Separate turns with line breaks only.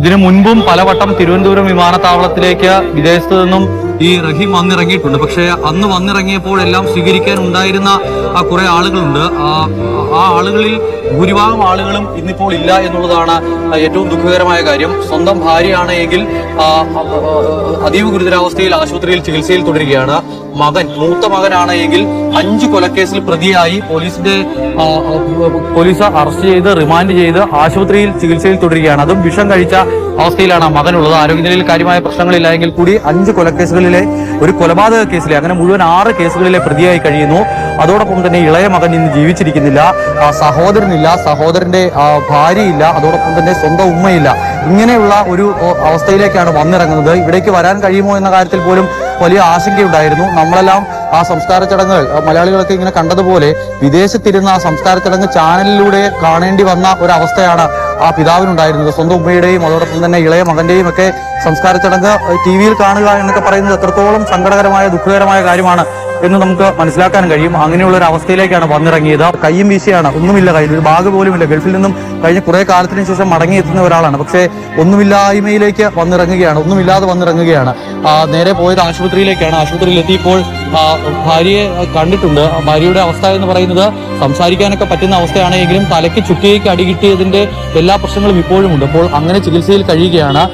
ഇതിനു മുൻപും പലവട്ടം തിരുവനന്തപുരം വിമാനത്താവളത്തിലേക്ക് വിദേശത്തു നിന്നും ഈ റഹീം വന്നിറങ്ങിയിട്ടുണ്ട്. പക്ഷേ അന്ന് വന്നിറങ്ങിയപ്പോൾ എല്ലാം സ്വീകരിക്കാൻ ഉണ്ടായിരുന്ന ആ കുറെ ആളുകളുണ്ട്. ആ ആളുകളിൽ ഭൂരിഭാഗം ആളുകളും ഇന്നിപ്പോൾ ഇല്ല എന്നുള്ളതാണ് ഏറ്റവും ദുഃഖകരമായ കാര്യം. സ്വന്തം ഭാര്യയാണ് എങ്കിൽ അതീവ ഗുരുതരാവസ്ഥയിൽ ആശുപത്രിയിൽ ചികിത്സയിൽ തുടരുകയാണ്. മകൻ മൂത്ത മകനാണ് എങ്കിൽ അഞ്ച് കൊലക്കേസിൽ പ്രതിയായി. പോലീസിന്റെ പോലീസ് അറസ്റ്റ് ചെയ്ത് റിമാൻഡ് ചെയ്ത് ആശുപത്രിയിൽ ചികിത്സയിൽ തുടരുകയാണ്. അതും വിഷം കഴിച്ച അവസ്ഥയിലാണ് ആ മകനുള്ളത്. ആരോഗ്യനിലയിൽ കാര്യമായ പ്രശ്നങ്ങളില്ല എങ്കിൽ കൂടി അഞ്ച് കൊലക്കേസുകളിലെ ഒരു കൊലപാതക കേസിലെ അങ്ങനെ മുഴുവൻ ആറ് കേസുകളിലെ പ്രതിയായി കഴിയുന്നു. അതോടൊപ്പം തന്നെ ഇളയ മകൻ ഇന്ന് ജീവിച്ചിരിക്കുന്നില്ല. സഹോദരനില്ല സഹോദരന്റെ ഭാര്യയില്ല അതോടൊപ്പം തന്നെ സ്വന്തം ഉമ്മയില്ല. ഇങ്ങനെയുള്ള ഒരു അവസ്ഥയിലേക്കാണ് വന്നിറങ്ങുന്നത്. ഇവിടേക്ക് വരാൻ കഴിയുമോ എന്ന കാര്യത്തിൽ പോലും വലിയ ആശങ്കയുണ്ടായിരുന്നു. നമ്മളെല്ലാം ആ സംസ്കാര ചടങ്ങ് മലയാളികളൊക്കെ ഇങ്ങനെ കണ്ടതുപോലെ വിദേശത്തിരുന്ന ആ സംസ്കാര ചടങ്ങ് ചാനലിലൂടെ കാണേണ്ടി വന്ന ഒരു അവസ്ഥയാണ് ആ പിതാവിനുണ്ടായിരുന്നത്. സ്വന്തം ഉമ്മയുടെയും അതോടൊപ്പം തന്നെ ഇളയ മകന്റെയും ഒക്കെ സംസ്കാര ചടങ്ങ് ടി വിയിൽ കാണുക എന്നൊക്കെ പറയുന്നത് എത്രത്തോളം സങ്കടകരമായ ദുഃഖകരമായ കാര്യമാണ്. എന്ന് നമുക്ക് മനസ്സിലാക്കാൻ കഴിയും. അങ്ങനെയുള്ള ഒരു അവസ്ഥയിലേക്കാണ് വന്നിറങ്ങിയത്. കയ്യും വീശിയാണ്. ഒന്നുമില്ല കയ്യിൽ. ഒരു ബാഗ് പോലുമില്ല ഗൾഫിൽ നിന്നും കഴിഞ്ഞ കുറെ കാലത്തിന് ശേഷം മടങ്ങിയെത്തുന്ന ഒരാളാണ്. പക്ഷേ ഒന്നുമില്ലായ്മയിലേക്ക് വന്നിറങ്ങുകയാണ്. ഒന്നുമില്ലാതെ വന്നിറങ്ങുകയാണ്. നേരെ പോയത് ആശുപത്രിയിലേക്കാണ്. ആശുപത്രിയിൽ എത്തിയപ്പോൾ ഭാര്യയെ കണ്ടിട്ടുണ്ട്. ഭാര്യയുടെ അവസ്ഥ എന്ന് പറയുന്നത് സംസാരിക്കാനൊക്കെ പറ്റുന്ന അവസ്ഥയാണെങ്കിലും തലയ്ക്ക് ചുറ്റിയേക്ക് അടികിട്ടിയതിന്റെ എല്ലാ പ്രശ്നങ്ങളും ഇപ്പോഴും ഉണ്ട് അപ്പോൾ അങ്ങനെ ചികിത്സയിൽ കഴിയുകയാണ്.